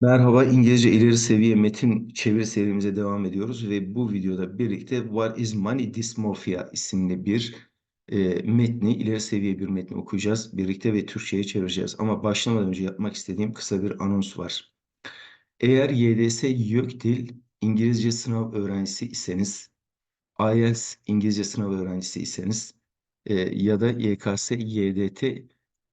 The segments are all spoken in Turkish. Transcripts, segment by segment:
Merhaba, İngilizce ileri seviye metin çeviri serimize devam ediyoruz ve bu videoda birlikte What is Money Dysmorphia isimli bir e, metni, ileri seviye bir metni okuyacağız birlikte ve Türkçe'ye çevireceğiz. Ama başlamadan önce yapmak istediğim kısa bir anons var. Eğer YDS YÖKDİL İngilizce sınav öğrencisi iseniz, IELTS İngilizce sınav öğrencisi iseniz e, ya da YKS YDT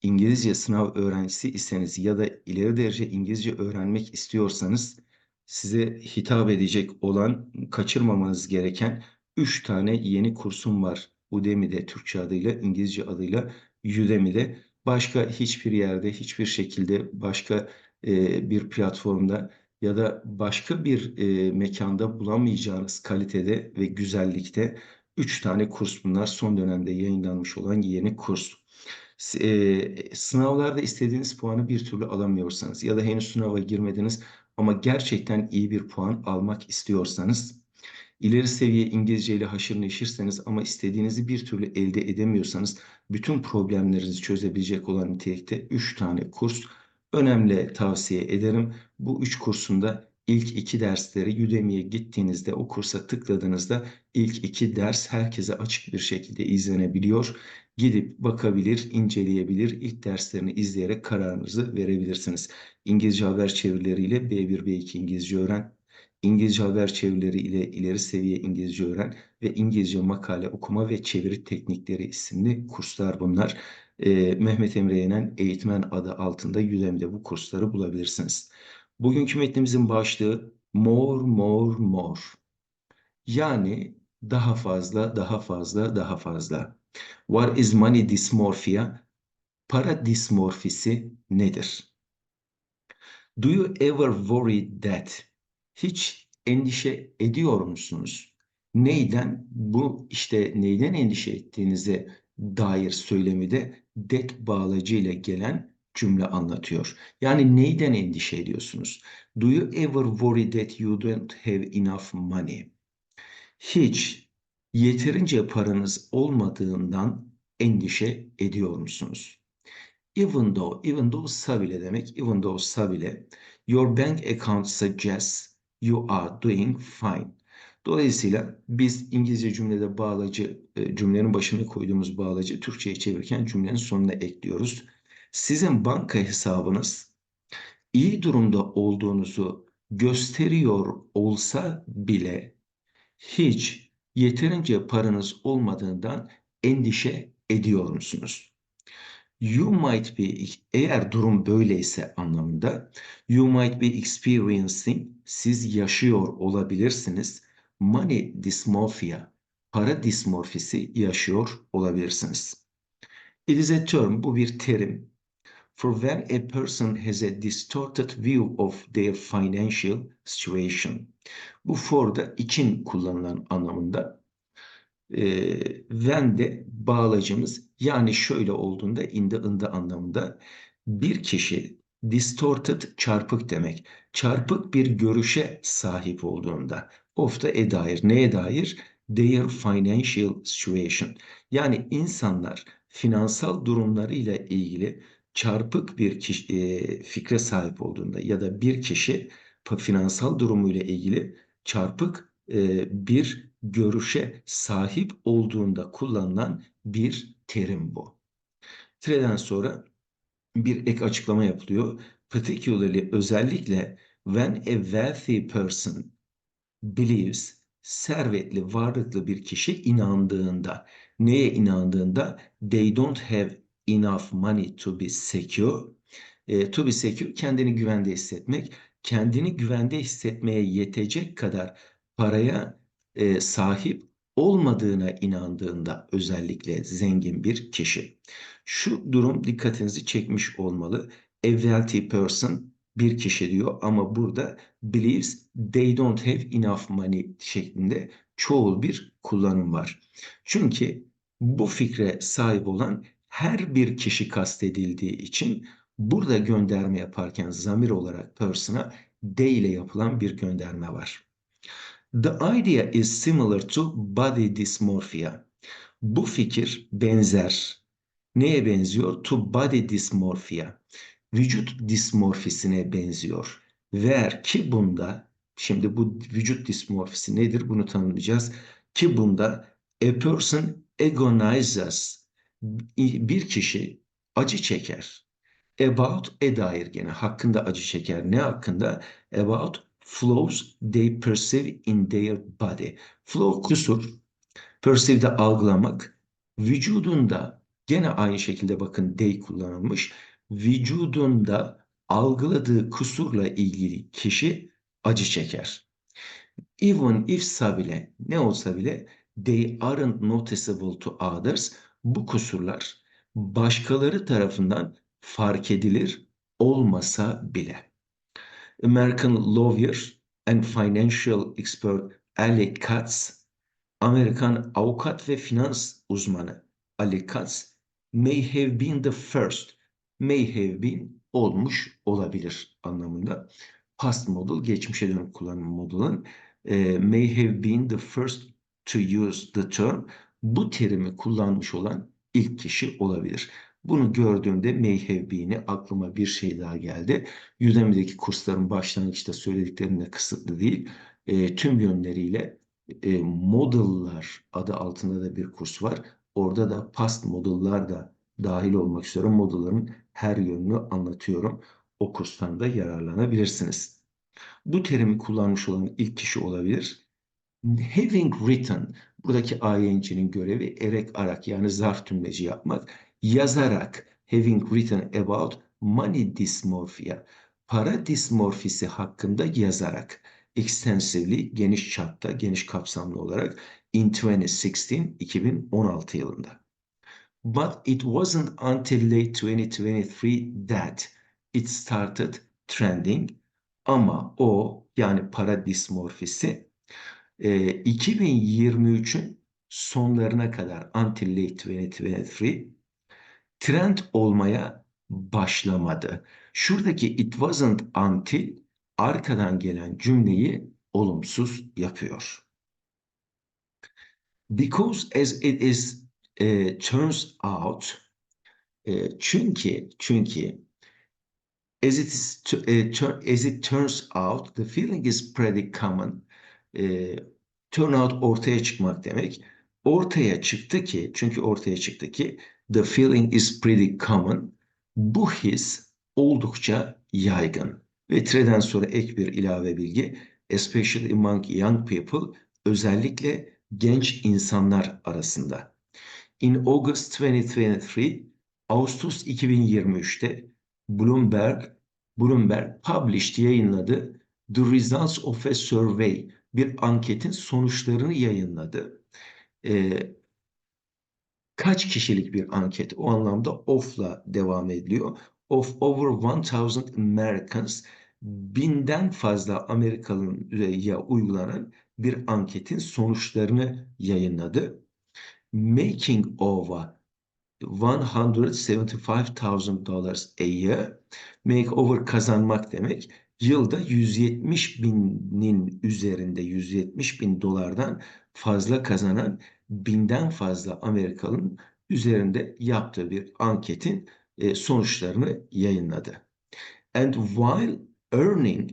İngilizce sınav öğrencisi iseniz ya da ileri derece İngilizce öğrenmek istiyorsanız size hitap edecek olan kaçırmamanız gereken 3 tane yeni kursum var. Udemy'de Türkçe adıyla, İngilizce adıyla Udemy'de. Başka hiçbir yerde, hiçbir şekilde başka e, bir platformda ya da başka bir e, mekanda bulamayacağınız kalitede ve güzellikte 3 tane kurs bunlar. Son dönemde yayınlanmış olan yeni kurs. E, sınavlarda istediğiniz puanı bir türlü alamıyorsanız ya da henüz sınava girmediniz ama gerçekten iyi bir puan almak istiyorsanız, ileri seviye İngilizce ile haşır neşirseniz ama istediğinizi bir türlü elde edemiyorsanız bütün problemlerinizi çözebilecek olan nitelikte 3 tane kurs önemli tavsiye ederim. Bu 3 kursunda ilk iki dersleri Udemy'ye gittiğinizde o kursa tıkladığınızda ilk iki ders herkese açık bir şekilde izlenebiliyor. Gidip bakabilir, inceleyebilir, ilk derslerini izleyerek kararınızı verebilirsiniz. İngilizce haber çevirileriyle B1, B2 İngilizce öğren, İngilizce haber çevirileri ile ileri seviye İngilizce öğren ve İngilizce makale okuma ve çeviri teknikleri isimli kurslar bunlar. Ee, Mehmet Emre Yenen Eğitmen adı altında Udemy'de bu kursları bulabilirsiniz. Bugünkü metnimizin başlığı More, More, More. Yani daha fazla, daha fazla, daha fazla. What is money dysmorphia? Para dismorfisi nedir? Do you ever worry that? Hiç endişe ediyor musunuz? Neyden? Bu işte neyden endişe ettiğinize dair söylemi de that bağlacı ile gelen cümle anlatıyor. Yani neyden endişe ediyorsunuz? Do you ever worry that you don't have enough money? Hiç yeterince paranız olmadığından endişe ediyor musunuz? Even though, even though sa bile demek, even though sa bile your bank account suggests you are doing fine. Dolayısıyla biz İngilizce cümlede bağlacı, e, cümlenin başına koyduğumuz bağlacı Türkçe'ye çevirirken cümlenin sonuna ekliyoruz. Sizin banka hesabınız iyi durumda olduğunuzu gösteriyor olsa bile hiç yeterince paranız olmadığından endişe ediyor musunuz? You might be, eğer durum böyleyse anlamında, you might be experiencing, siz yaşıyor olabilirsiniz. Money dysmorphia, para dismorfisi yaşıyor olabilirsiniz. It is a term, bu bir terim. For when a person has a distorted view of their financial situation. Bu for'da için kullanılan anlamında. E, when de bağlacımız yani şöyle olduğunda in the, in the anlamında bir kişi distorted çarpık demek. Çarpık bir görüşe sahip olduğunda of da e dair neye dair? Their financial situation. Yani insanlar finansal durumlarıyla ilgili çarpık bir kişi, e, fikre sahip olduğunda ya da bir kişi finansal durumuyla ilgili çarpık e, bir görüşe sahip olduğunda kullanılan bir terim bu. Tireden sonra bir ek açıklama yapılıyor. Particularly özellikle when a wealthy person believes servetli, varlıklı bir kişi inandığında, neye inandığında they don't have enough money to be secure. E, to be secure kendini güvende hissetmek, kendini güvende hissetmeye yetecek kadar paraya e, sahip olmadığına inandığında özellikle zengin bir kişi. Şu durum dikkatinizi çekmiş olmalı. A wealthy person bir kişi diyor ama burada believes they don't have enough money şeklinde çoğul bir kullanım var. Çünkü bu fikre sahip olan her bir kişi kastedildiği için burada gönderme yaparken zamir olarak person'a they ile yapılan bir gönderme var. The idea is similar to body dysmorphia. Bu fikir benzer. Neye benziyor? To body dysmorphia. Vücut dismorfisine benziyor. where ki bunda şimdi bu vücut dismorfisi nedir bunu tanımlayacağız. Ki bunda a person agonizes bir kişi acı çeker. About e dair gene hakkında acı çeker. Ne hakkında? About flows they perceive in their body. Flow kusur, perceive'de algılamak, vücudunda gene aynı şekilde bakın they kullanılmış. Vücudunda algıladığı kusurla ilgili kişi acı çeker. Even if bile ne olsa bile they aren't noticeable to others. Bu kusurlar başkaları tarafından fark edilir olmasa bile. American lawyer and financial expert Ali Katz, Amerikan avukat ve finans uzmanı Ali Katz, may have been the first, may have been olmuş olabilir anlamında. Past model, geçmişe dönük kullanım modulun e, may have been the first to use the term, bu terimi kullanmış olan ilk kişi olabilir. Bunu gördüğümde may aklıma bir şey daha geldi. Udemy'deki kursların başlangıçta söylediklerimle kısıtlı değil. E, tüm yönleriyle e, model'lar adı altında da bir kurs var. Orada da past model'lar da dahil olmak üzere model'ların her yönünü anlatıyorum. O kurstan da yararlanabilirsiniz. Bu terimi kullanmış olan ilk kişi olabilir. Having written, buradaki ing'nin görevi erek arak yani zarf tümleci yapmak yazarak having written about money dysmorphia para dismorfisi hakkında yazarak extensively geniş çapta geniş kapsamlı olarak in 2016 2016 yılında. But it wasn't until late 2023 that it started trending ama o yani para dismorfisi e, 2023'ün sonlarına kadar until late 2023 trend olmaya başlamadı. Şuradaki it wasn't until arkadan gelen cümleyi olumsuz yapıyor. Because as it is e, turns out e, çünkü çünkü as it is e, as it turns out the feeling is pretty common. E, turn out ortaya çıkmak demek. Ortaya çıktı ki çünkü ortaya çıktı ki The feeling is pretty common. Bu his oldukça yaygın. Ve tre'den sonra ek bir ilave bilgi. Especially among young people, özellikle genç insanlar arasında. In August 2023, Ağustos 2023'te Bloomberg, Bloomberg published yayınladı The Results of a Survey, bir anketin sonuçlarını yayınladı. Ee, kaç kişilik bir anket? O anlamda off'la devam ediliyor. Of over 1000 Americans binden fazla Amerikalıya uygulanan bir anketin sonuçlarını yayınladı. Making over 175,000 dollars a year. Make over kazanmak demek. Yılda 170 binin üzerinde 170 bin dolardan fazla kazanan binden fazla Amerikalı'nın üzerinde yaptığı bir anketin e, sonuçlarını yayınladı. And while earning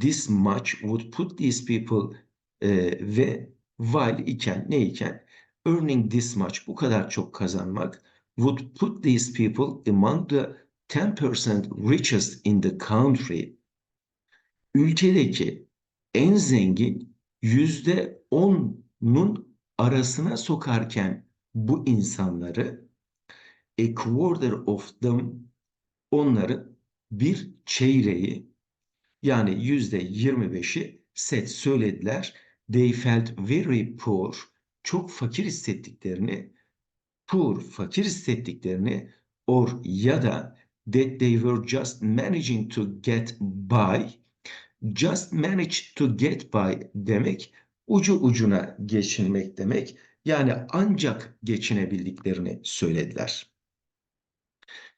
this much would put these people e, ve while iken ne iken earning this much bu kadar çok kazanmak would put these people among the 10% richest in the country ülkedeki en zengin yüzde on'un arasına sokarken bu insanları a quarter of them onların bir çeyreği yani yüzde yirmi beşi set söylediler. They felt very poor. Çok fakir hissettiklerini poor, fakir hissettiklerini or ya da that they were just managing to get by just manage to get by demek ucu ucuna geçinmek demek. Yani ancak geçinebildiklerini söylediler.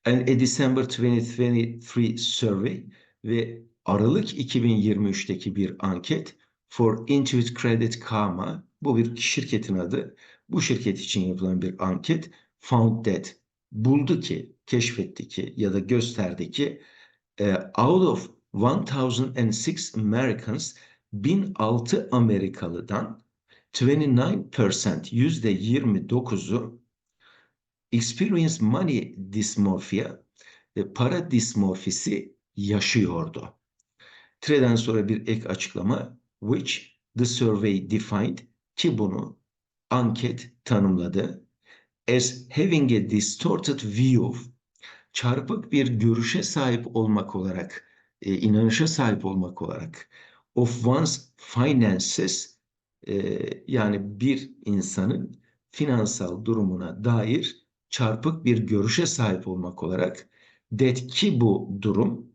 And a December 2023 survey ve Aralık 2023'teki bir anket for Intuit Credit Karma bu bir şirketin adı. Bu şirket için yapılan bir anket found that buldu ki, keşfetti ki ya da gösterdi ki out of 1006 Americans 1006 Amerikalıdan 29% yüzde 29'u experience money dysmorphia e, para dismorfisi yaşıyordu. Tre'den sonra bir ek açıklama which the survey defined ki bunu anket tanımladı as having a distorted view çarpık bir görüşe sahip olmak olarak e, inanışa sahip olmak olarak of one's finances e, yani bir insanın finansal durumuna dair çarpık bir görüşe sahip olmak olarak that ki bu durum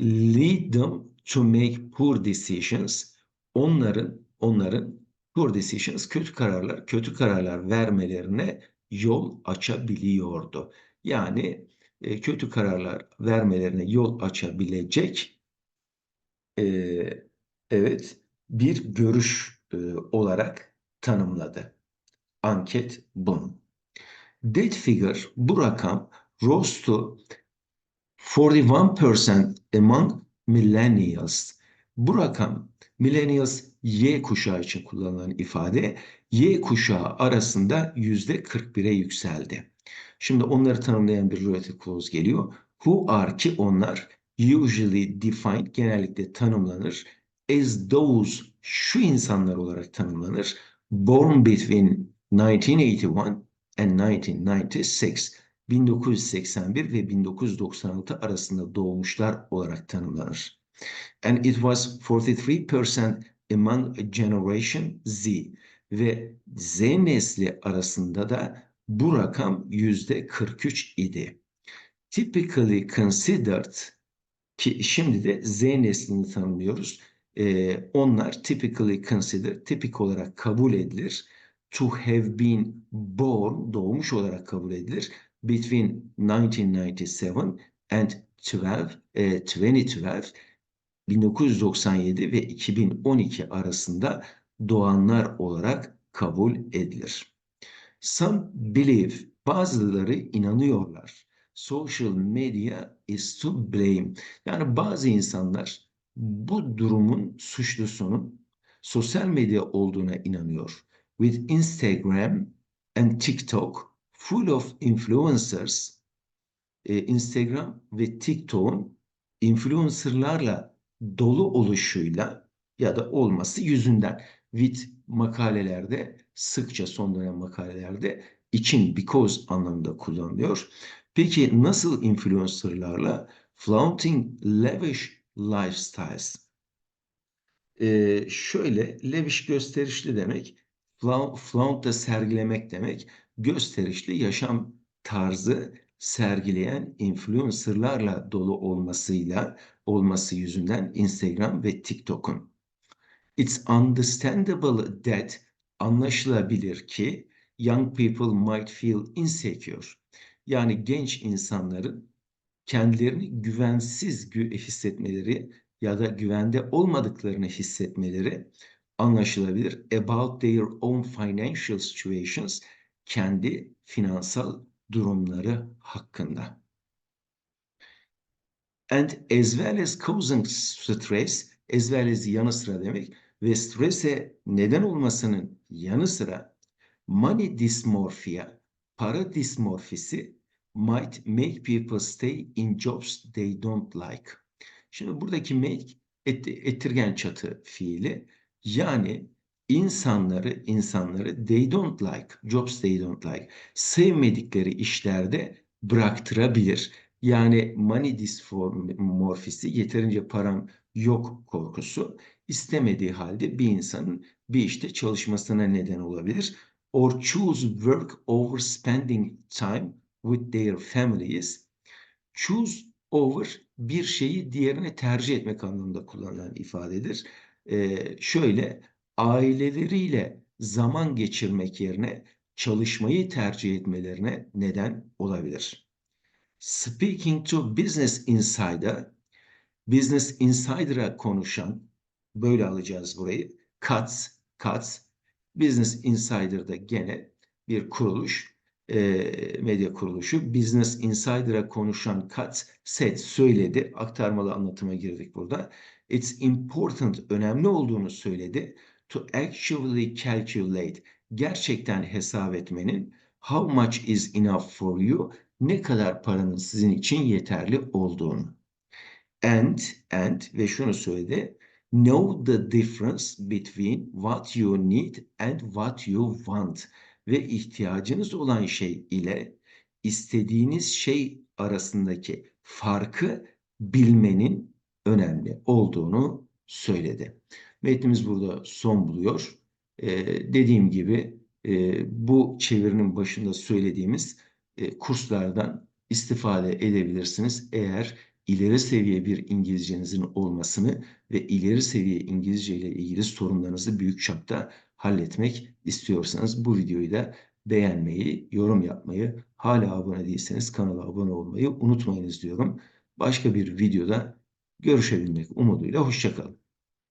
lead them to make poor decisions onların onların poor decisions kötü kararlar kötü kararlar vermelerine yol açabiliyordu. Yani e, kötü kararlar vermelerine yol açabilecek e, evet bir görüş e, olarak tanımladı. Anket bunu. That figure bu rakam rose to 41% among millennials. Bu rakam millennials Y kuşağı için kullanılan ifade Y kuşağı arasında yüzde 41'e yükseldi. Şimdi onları tanımlayan bir relative clause geliyor. Who are ki onlar usually defined genellikle tanımlanır as those şu insanlar olarak tanımlanır. Born between 1981 and 1996 1981 ve 1996 arasında doğmuşlar olarak tanımlanır. And it was 43% among Generation Z ve Z nesli arasında da bu rakam yüzde 43 idi. Typically considered ki şimdi de Z neslini tanımlıyoruz. Ee, onlar typically considered, tipik olarak kabul edilir. To have been born, doğmuş olarak kabul edilir. Between 1997 and 12, e, 2012 1997 ve 2012 arasında doğanlar olarak kabul edilir. Some believe, bazıları inanıyorlar. Social media is to blame. Yani bazı insanlar bu durumun suçlusunun sosyal medya olduğuna inanıyor. With Instagram and TikTok full of influencers, e, Instagram ve TikTok'un influencerlarla dolu oluşuyla ya da olması yüzünden with makalelerde sıkça son dönem makalelerde için because anlamında kullanılıyor. Peki nasıl influencerlarla? Flaunting lavish lifestyles. Ee, şöyle lavish gösterişli demek. Flaunt da sergilemek demek. Gösterişli yaşam tarzı sergileyen influencerlarla dolu olmasıyla olması yüzünden Instagram ve TikTok'un. It's understandable that anlaşılabilir ki young people might feel insecure. Yani genç insanların kendilerini güvensiz hissetmeleri ya da güvende olmadıklarını hissetmeleri anlaşılabilir. About their own financial situations, kendi finansal durumları hakkında. And as well as causing stress, as well as yanı sıra demek ve strese neden olmasının yanı sıra money dysmorphia, para dismorfisi might make people stay in jobs they don't like. Şimdi buradaki make et, ettirgen çatı fiili yani insanları insanları they don't like jobs they don't like sevmedikleri işlerde bıraktırabilir. Yani money dysmorphisi yeterince param yok korkusu istemediği halde bir insanın bir işte çalışmasına neden olabilir. Or choose work over spending time with their families. Choose over bir şeyi diğerine tercih etmek anlamında kullanılan ifadedir. Ee, şöyle aileleriyle zaman geçirmek yerine çalışmayı tercih etmelerine neden olabilir. Speaking to Business Insider, Business Insider'a konuşan, böyle alacağız burayı, Katz, Katz, Business Insider'da gene bir kuruluş. E, medya kuruluşu. Business Insider'a konuşan Katz said söyledi. Aktarmalı anlatıma girdik burada. It's important, önemli olduğunu söyledi. To actually calculate, gerçekten hesap etmenin how much is enough for you, ne kadar paranın sizin için yeterli olduğunu. And, and ve şunu söyledi. Know the difference between what you need and what you want. Ve ihtiyacınız olan şey ile istediğiniz şey arasındaki farkı bilmenin önemli olduğunu söyledi. Metnimiz burada son buluyor. Ee, dediğim gibi e, bu çevirinin başında söylediğimiz e, kurslardan istifade edebilirsiniz. Eğer ileri seviye bir İngilizcenizin olmasını ve ileri seviye İngilizce ile ilgili sorunlarınızı büyük çapta halletmek istiyorsanız bu videoyu da beğenmeyi, yorum yapmayı, hala abone değilseniz kanala abone olmayı unutmayınız diyorum. Başka bir videoda görüşebilmek umuduyla hoşçakalın.